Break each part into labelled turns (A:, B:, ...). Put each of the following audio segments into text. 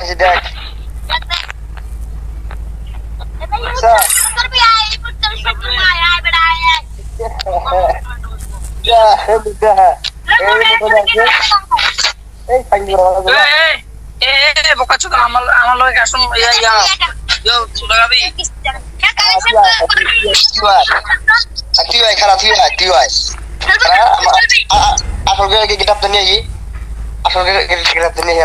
A: দেখাচ্ছি দেখ আসল কিতাবটা নিয়ে আসল আমার নিয়ে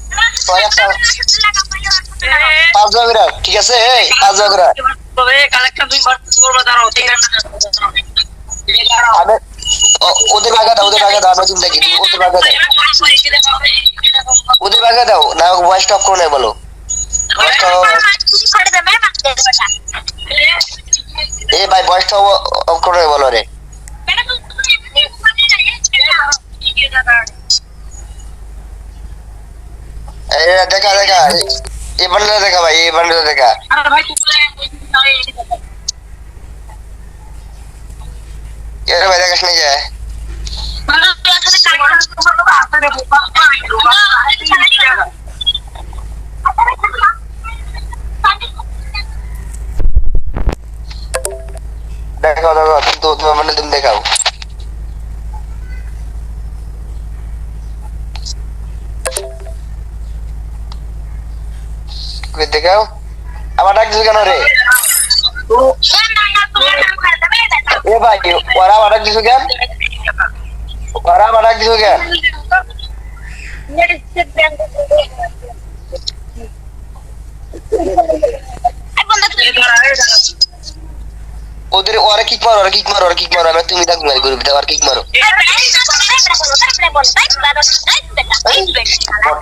A: পাঁচ জগ রাখ ঠিক আছে? এই পাঁচ ওদের ভাগে দাও ওদের ভাগে দাও তুমি ওদের ভাগে দাও। ওদের ভাগে দাও না ভয়েস টপ করে বলো। এ ভাই ভয়েস টপ করে বলো রে এই দেখা দেখা এই বান্ডেল দেখা ভাই এই বান্ডেল দেখা এর ভাই দেখাস নাকি দেখাও দেখাও কিন্তু তোমার মানে তুমি দেখাও কই দেখাও আমার ডাকছিস কেন রে এ ভাই ওরা আমার ডাকছিস কেন ওরা আমার ডাকছিস কেন ওদের ওরা কিক মারো ওরা কিক মারো ওরা কিক মারো আমি তুমি ডাক মারি গরু পিতা ওরা কিক মারো
B: আমার